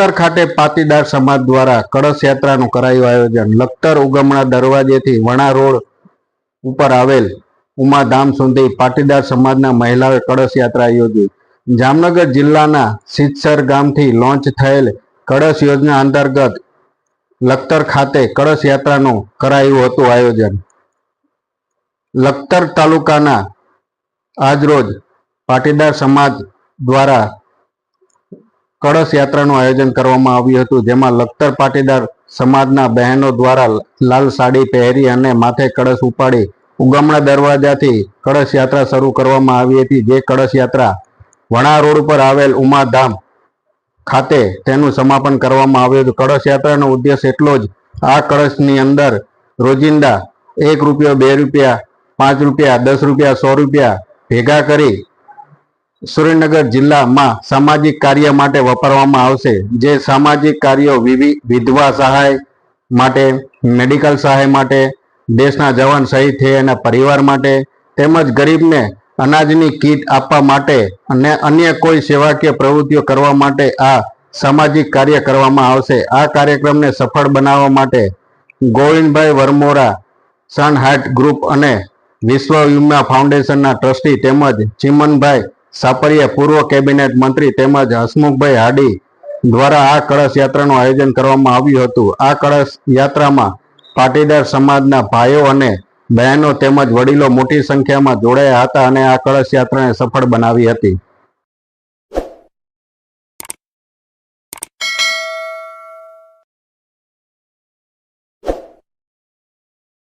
લખતર ખાતે પાટીદાર સમાજ દ્વારા કળશ યાત્રાનું કરાયું આયોજન. લખતર ઉગમણા દરવાજેથી વણા રોડ ઉપર આવેલ ઉમાધામ સુધી પાટીદાર સમાજના મહિલાઓએ કળશ યાત્રા યોજી. જામનગર જિલ્લાના સિદ્સર ગામથી લોન્ચ થયેલ કળશ યોજના અંતર્ગત લખતર ખાતે કળશ યાત્રાનું કરાયું હતું આયોજન. લખતર તાલુકાના આજરોજ પાટીદાર સમાજ દ્વારા કળશ યાત્રાનું આયોજન કરવામાં આવ્યું હતું, જેમાં લખતર પાટીદાર સમાજના બહેનો દ્વારા લાલ સાડી પહેરી અને માથે કળશ ઉપાડી ઉગમણા દરવાજાથી કળશ યાત્રા શરૂ કરવામાં આવી હતી, જે કળશ યાત્રા વણા રોડ ઉપર આવેલ ઉમાધામ ખાતે તેનું સમાપન કરવામાં આવ્યું હતું. કળશ યાત્રાનો ઉદ્દેશ એટલો જ, આ કળશની અંદર રોજિંદા એક રૂપિયો, બે રૂપિયા, પાંચ રૂપિયા, દસ રૂપિયા, સો રૂપિયા ભેગા કરી સુરેન્દ્રનગર જિલ્લામાં સામાજિક કાર્ય માટે વાપરવામાં આવશે, જે સામાજિક કાર્યો વિધવા સહાય માટે, મેડિકલ સહાય માટે, દેશના જવાન શહીદ થયા પરિવાર માટે, તેમજ ગરીબને અનાજની કીટ આપવા માટે અને અન્ય કોઈ સેવાકીય પ્રવૃત્તિઓ કરવા માટે આ સામાજિક કાર્ય કરવામાં આવશે. આ કાર્યક્રમને સફળ બનાવવા માટે Govindbhai Varmora, Sun Heart group અને વિશ્વ વિમા ફાઉન્ડેશનના ટ્રસ્ટી તેમજ ચિમનભાઈ સાપરિયા પૂર્વ કેબિનેટ મંત્રી તેમજ હસમુખભાઈ હાડી દ્વારા આ કળશ યાત્રાનું આયોજન કરવામાં આવ્યું હતું. આ કળશ યાત્રામાં પાટીદાર સમાજના ભાઈઓ અને બહેનો તેમજ વડીલો મોટી સંખ્યામાં જોડાયા હતા અને આ કળશ યાત્રાને સફળ બનાવી હતી.